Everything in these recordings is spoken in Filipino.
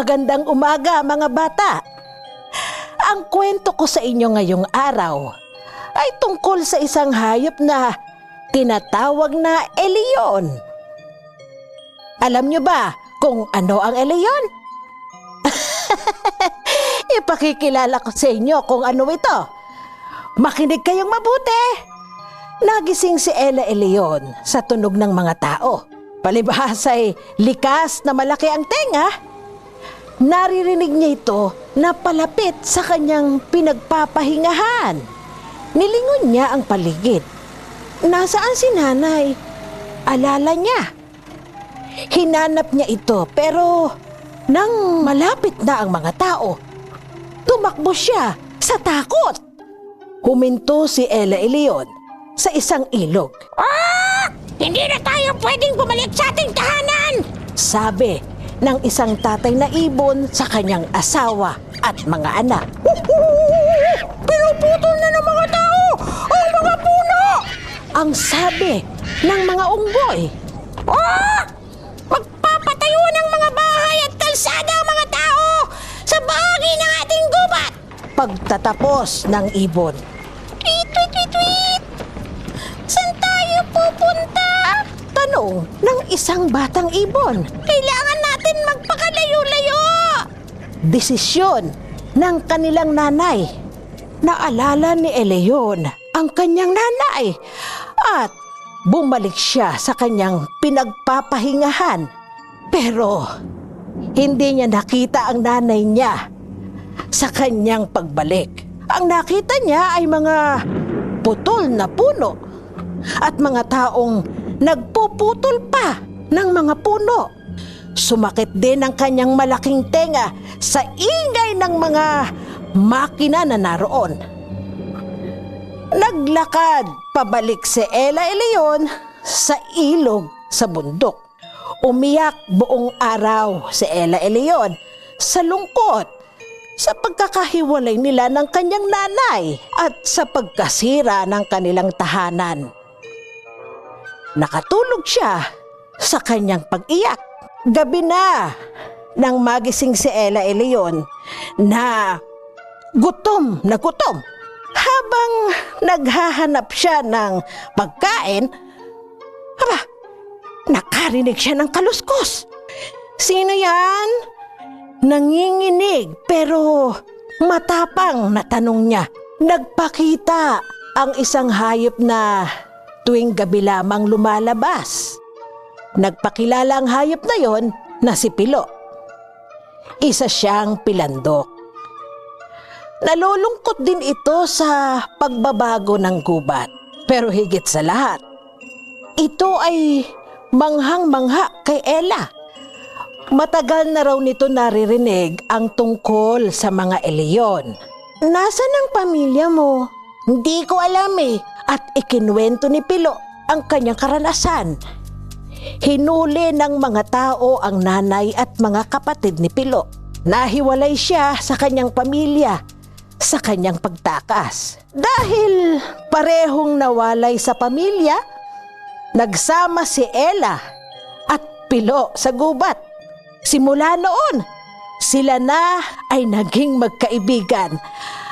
Magandang umaga mga bata. Ang kwento ko sa inyo ngayong araw ay tungkol sa isang hayop na tinatawag na eleyon. Alam nyo ba kung ano ang eleyon? Ipakikilala ko sa inyo kung ano ito. Makinig kayong mabuti. Nagising si Ella Eleon sa tunog ng mga tao. Palibhas ay likas na malaki ang tenga. Naririnig niya ito na palapit sa kanyang pinagpapahingahan. Nilingon niya ang paligid. Nasaan si nanay? Alala niya. Hinanap niya ito pero nang malapit na ang mga tao, tumakbo siya sa takot. Huminto si Ella Eleon sa isang ilog. Hindi na tayo pwedeng bumalik sa ating tahanan! Sabi ng isang tatay na ibon sa kanyang asawa at mga anak. Pinuputol na ng mga tao ang mga puno! Ang sabi ng mga unggoy. Ah! Magpapatayo ng mga bahay at kalsada ang mga tao sa bahagi ng ating gubat! Pagtatapos ng ibon. Tweet, tweet, tweet, tweet! Saan tayo pupunta? Tanong ng isang batang ibon. Kailangan natin magpakalayo-layo! Desisyon ng kanilang nanay. Naalala ni Eleon ang kanyang nanay at bumalik siya sa kanyang pinagpapahingahan. Pero hindi niya nakita ang nanay niya sa kanyang pagbalik. Ang nakita niya ay mga putol na puno at mga taong nagpuputol pa ng mga puno. Sumakit din ang kanyang malaking tenga sa ingay ng mga makina na naroon. Naglakad pabalik si Ella Eleon sa ilog sa bundok. Umiyak buong araw si Ella Eleon sa lungkot sa pagkakahiwalay nila ng kanyang nanay at sa pagkasira ng kanilang tahanan. Nakatulog siya sa kanyang pag-iyak. Gabi na nang magising si Ella Eleon na gutom na gutom. Habang naghahanap siya ng pagkain, aba, nakarinig siya ng kaluskos. Sino yan? Nanginginig pero matapang na tanong niya. Nagpakita ang isang hayop na tuwing gabi lamang lumalabas. Nagpakilala ang hayop na yon na si Pilo. Isa siyang pilandok. Nalulungkot din ito sa pagbabago ng gubat. Pero higit sa lahat, ito ay manghang-mangha kay Ella. Matagal na raw nito naririnig ang tungkol sa mga eleyon. Nasaan ang pamilya mo? Hindi ko alam eh. At ikinwento ni Pilo ang kanyang karanasan. Hinuli ng mga tao ang nanay at mga kapatid ni Pilo. Nahiwalay siya sa kanyang pamilya sa kanyang pagtakas. Dahil parehong nawalay sa pamilya, nagsama si Ella at Pilo sa gubat. Simula noon, sila na ay naging magkaibigan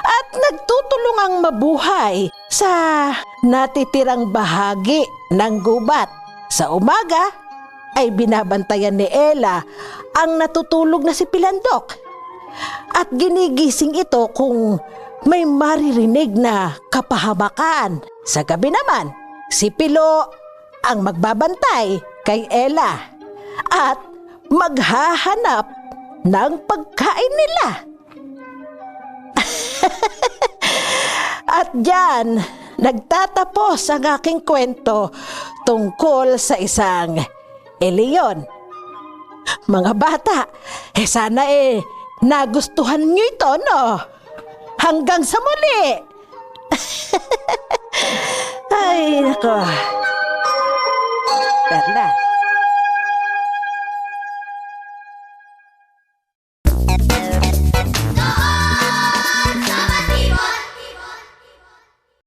at nagtutulungang mabuhay sa natitirang bahagi ng gubat. Sa umaga, ay binabantayan ni Ella ang natutulog na si Pilandok at ginigising ito kung may maririnig na kapahabakan. Sa gabi naman, si Pilo ang magbabantay kay Ella at maghahanap ng pagkain nila. at diyan, nagtatapos ang aking kwento tungkol sa isang eleyon. Mga bata, eh sana eh nagustuhan niyo ito, no? Hanggang sa muli! Ay, nako. Perlas.